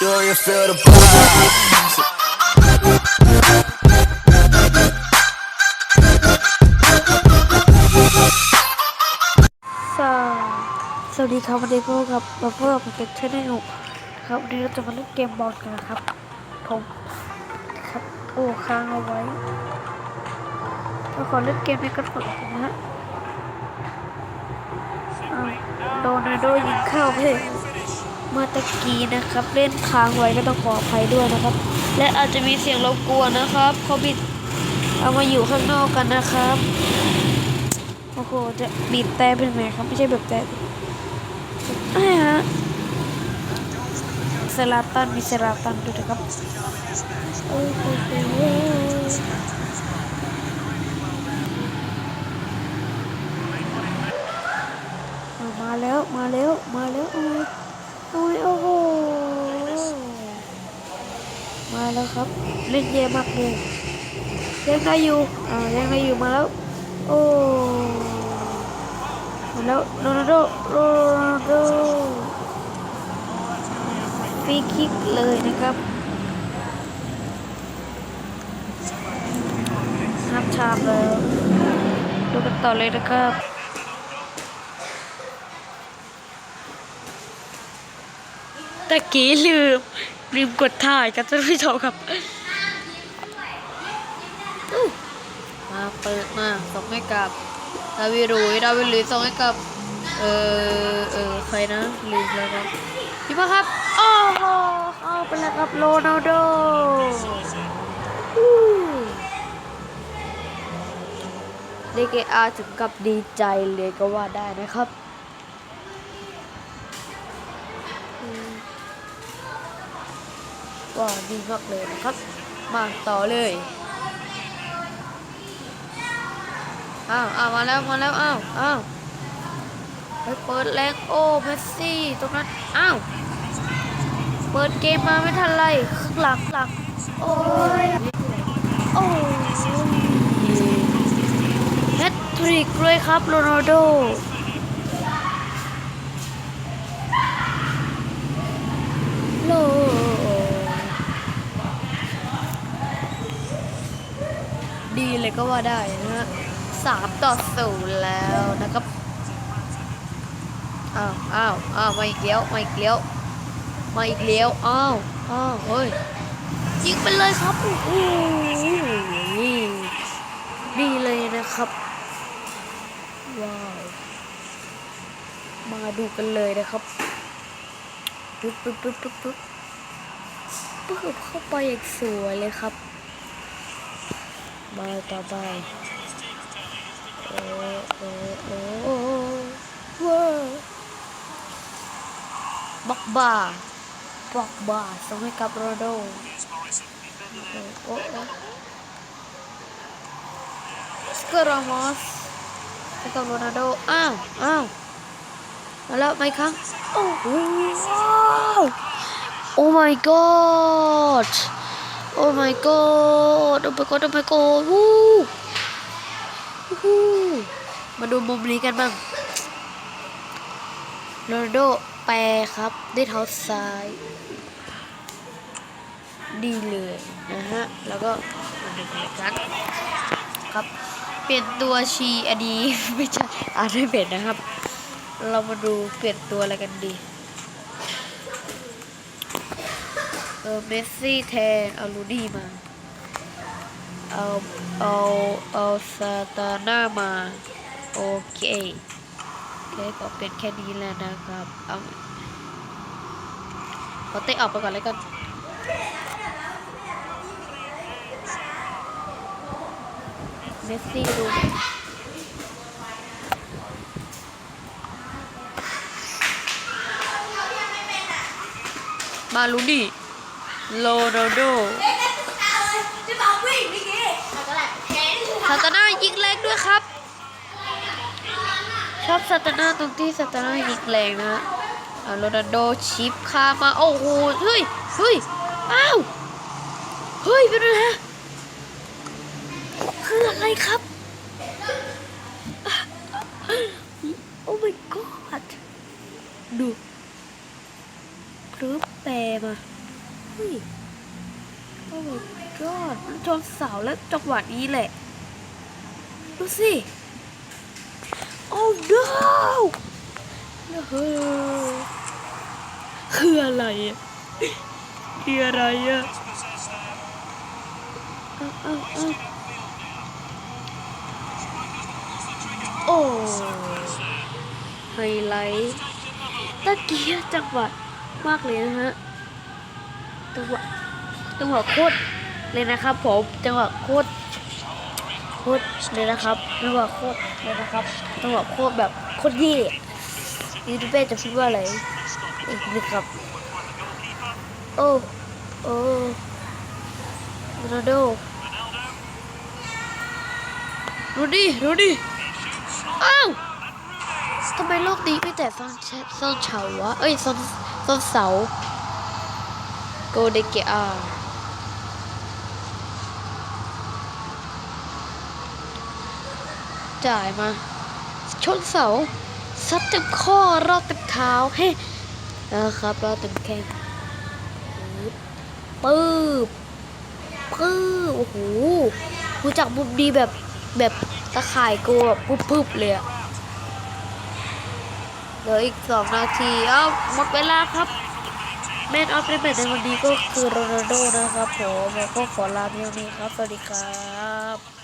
Do you feel the vibe? สวัสดีครับวันนี้พบกับบัฟเฟอร์พ็อกเก็ตชาแนลครับวันนี้เราจะมาเล่นเกมบอลกันนะครับผมครับโอ้ค้างเอาไว้เราขอเล่นเกมในกันก่อนนะฮะอ้าวโดนาโดยิงเข้าเพล เมื่อตะกี้นะครับ เล่นค้างไว้ก็ต้องขออภัยด้วยนะครับ และอาจจะมีเสียงรบกวนนะครับเขาบิดเอามาอยู่ข้างนอกกันนะครับโอ้โหจะบีบแต่เป็นไงครับไม่ใช่แบบแต่ไอ้ฮะเซลาตันมีเซลาตันด้วยนะครับโอ้โหมาแล้ว มาแล้ว มาแล้วโอ้ยโอ้ยโอ้โห มาแล้วครับ เล่นเยอะมากเลยยังได้อยู่อ่ายังได้อยู่มาแล้ว โอ้มาแล้วโรนัลโดโรนัลโดฟรีคิกเลยนะครับนับชามแล้วดูกันต่อเลยนะครับ ตะกี้ลืมลืมกดถ่ายครับท่านผู้ชมครับมาเปิดมาส่งให้กับดาวิรุยดาวิรุยส่งให้กับ เออเออใครนะลืมแล้วครับพี่พ่อครับโอ้โหเข้าไปแล้วครับโรนัลโดอู้เดเกอาถึงกับดีใจเลยก็ว่าได้นะครับ ว้าดีมากเลยนะครับ มาต่อเลยอ้าวอ้าวมาแล้วมาแล้วอ้าวอ้าวไปเปิดแรงโอ้เมสซี่ตรงนั้นอ้าวเปิดเกมมาไม่ทันไรหลังหลังโอ้ยโอ้แฮตทริกเลยครับโรนัลโดโล ดี เลยก็ว่าได้นะฮะสามต่อศูนย์แล้วนะครับ อ้าวอ้าวอ้าวมาอีกเลี้ยวมาอีกเลี้ยวมาอีกเลี้ยวอ้าวอ้าวเฮ้ยยิงไปเลยครับโอ้โหดีเลยนะครับ ว้าว มาดูกันเลยนะครับปึ๊บปึ๊บปึ๊บปึ๊บปึ๊บปึ๊บเข้าไปอย่างสวยเลยครับ มายต่อไปโอ้โอ้โอ้ว้าบักบาบอกบาส่งให้กับโรโดโอ้โอ้โอ้สกอรามอสให้กับโรนัลโดอ้าวอ้าวมาแล้วไหมครั้งโอ้โหว้าวโอ้ my god โอ้ my god โอ้ my god โอ้ my god วู้วู้มาดูมุมนี้กันบ้างโรนัลโดแปรครับด้วยเท้าซ้าย ดีเลยนะฮะ แล้วก็มาดูกันอีกครั้งครับ เปลี่ยนตัวชีอันนี้ไม่ใช่อ่านไม่เป็นนะครับ เรามาดูเปลี่ยนตัวอะไรกันดี เออเมสซี่แทนเอาลูดีมา เอาเอาเอาซาตาน่ามา โอเคโอเคก็เปลี่ยนแค่นี้แหล้วนะครับ เอาขอเตะออกไปก่อนเลยกันเมสซี่ดูมาลูนี่ โรนัลโดซาตาน่ายิงแรงด้วยครับ ชอบซาตาน่าตรงที่ซาตาน่ายิงแรงนะฮะเอาโรนัลโดชิปคามา โอ้โห เฮ้ย เฮ้ย อ้าว เฮ้ย เป็นไงฮะคืออะไรครับ โอ้ my god ดูพรึบแปรมา ฮ้ย โอ้ my god มันชนเสาแล้วจังหวะนี้แหละ ดูสิ โอ้ no เฮ้ยคืออะไรอะคืออะไรอะอาเอาเอาโอ้ไฮไลท์ตะเกี้จังหวะมากเลยนะฮะ จังหวะจังหวะโคตรเลยนะครับ ผมจังหวะโคตรโคตรเลยนะครับจังหวะโคตรเลยนะครับจังหวะโคตรแบบโคตรเย่ยูทูบเบอร์จะพูดว่าอะไรอีกนิดครับโอ้โอ้โรนัลโดดูดิดูดิอ้าวทำไมโลกนี้ไม่แต่ซ่อนแชซ่อนเฉาวะเอ้ยซ่อนซ่อนเสา โกเดเกอาจ่ายมา ชนเสาซัดเต็มข้อรอดเต็มเท้าเฮ้นะครับรอดเต็มแข้งปื๊บปื๊บโอ้โหรู้จักมุมดีแบบแบบตะข่ายโกแบบปุ๊บๆเลยอะเหลืออีกสองนาที เอ้าหมดเวลาครับ แมนออฟเดอะแมตช์ในวันนี้ก็คือโรนัลโดนะครับผมแล้วก็ขอลาเพียงนี้ครับ สวัสดีครับ